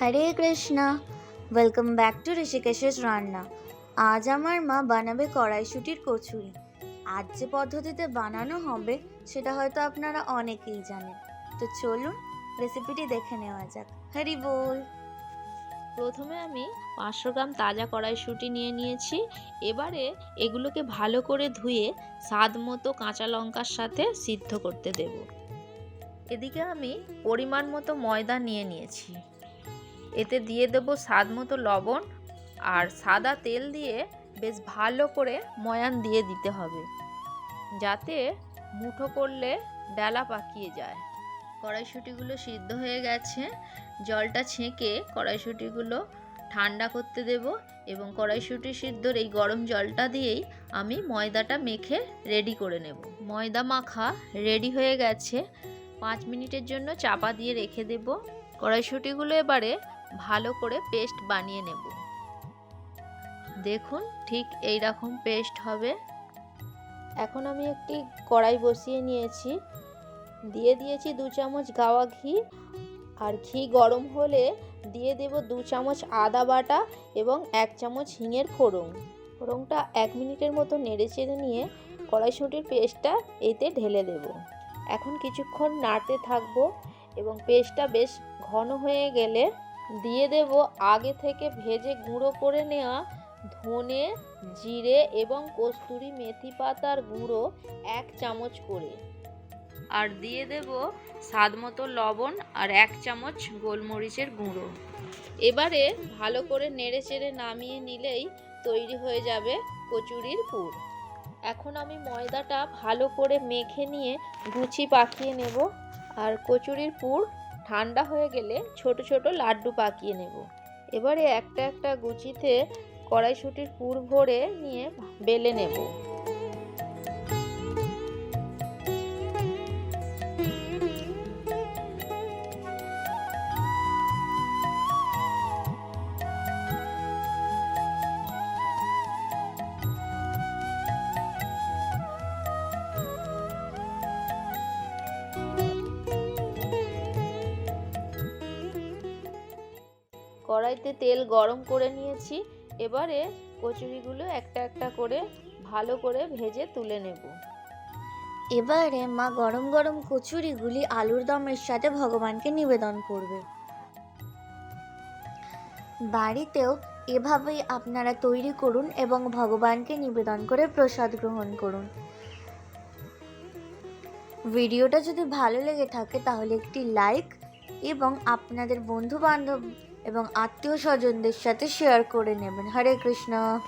Hare Krishna. Welcome back to ঋষিকেশের রান্না আজ আমার মা বানাবে কড়াইশুটির কচুরি। আজ যে পদ্ধতিতে বানানো হবে, সেটা হয়তো আপনারা অনেকেই জানেন। তো চলুন রেসিপিটি দেখে নেওয়া যাক। হরি বল। প্রথমে আমি পাঁচশো গ্রাম তাজা কড়াইশুঁটি নিয়ে নিয়েছি। এবারে এগুলোকে ভালো করে ধুয়ে স্বাদ মতো কাঁচা লঙ্কার সাথে সিদ্ধ করতে দেব। এদিকে আমি পরিমাণ মতো ময়দা নিয়ে নিয়েছি। এতে দিয়ে দেব স্বাদ মতো লবণ আর সাদা তেল দিয়ে বেশ ভালো করে ময়ান দিয়ে দিতে হবে, যাতে মুঠো করলে ডালা পাকিয়ে যায়। কড়াইশুঁটিগুলো সিদ্ধ হয়ে গেছে, জলটা ছেঁকে কড়াইশুঁটিগুলো ঠান্ডা করতে দেব এবং কড়াইশুঁটি সিদ্ধর এই গরম জলটা দিয়েই আমি ময়দাটা মেখে রেডি করে নেব। ময়দা মাখা রেডি হয়ে গেছে, পাঁচ মিনিটের জন্য চাপা দিয়ে রেখে দেব। কড়াইশুঁটিগুলো এবারে ভালো করে পেস্ট বানিয়ে নেব। দেখুন, ঠিক এই রকম পেস্ট হবে। এখন আমি একটি কড়াই বসিয়ে নিয়েছি। দিয়ে দিয়েছি দু চামচ গাওয়া ঘি। আর ঘি গরম হলে দিয়ে দেব দু চামচ আদা বাটা এবং এক চামচ হিঙের ফোড়ন। ফোড়নটা এক মিনিটের মতো নেড়ে চেড়ে নিয়ে কড়াইশুঁটির পেস্টটা এতে ঢেলে দেব। এখন কিছুক্ষণ নাড়তে থাকব এবং পেস্টটা বেশ ঘন হয়ে গেলে দিয়ে দেব। আগে থেকে ভেজে গুঁড়ো করে নেওয়া ধনে, জিরে এবং কস্তুরি মেথি পাতার গুঁড়ো এক চামচ করে। আর দিয়ে দেব স্বাদ মতো লবণ আর এক চামচ গোলমরিচের গুঁড়ো। এবারে ভালো করে নেড়ে চেড়ে নামিয়ে নিলেই তৈরি হয়ে যাবে কচুরির পুর। এখন আমি ময়দাটা ভালো করে মেখে নিয়ে গুছি পাকিয়ে নেব। আর কচুরির পুর ঠান্ডা হয়ে গেলে ছোট ছোট লাড্ডু পাকিয়ে নেব। এবারে একটা একটা গুচিতে কড়াইশুটির পুর ভরে নিয়ে বেলে নেব। কড়াইতে তেল গরম করে নিয়েছি। এবারে কচুরিগুলো একটা একটা করে ভালো করে ভেজে তুলে নেব। এবারে মা গরম গরম কচুরিগুলি আলুর দমের সাথে ভগবানকে নিবেদন করবে। বাড়িতেও এভাবেই আপনারা তৈরি করুন এবং ভগবানকে নিবেদন করে প্রসাদ গ্রহণ করুন। ভিডিওটা যদি ভালো লেগে থাকে তাহলে একটি লাইক এবং আপনাদের বন্ধু বান্ধব এবং আত্মীয় স্বজনদের সাথে শেয়ার করে নেবেন। হরে কৃষ্ণ।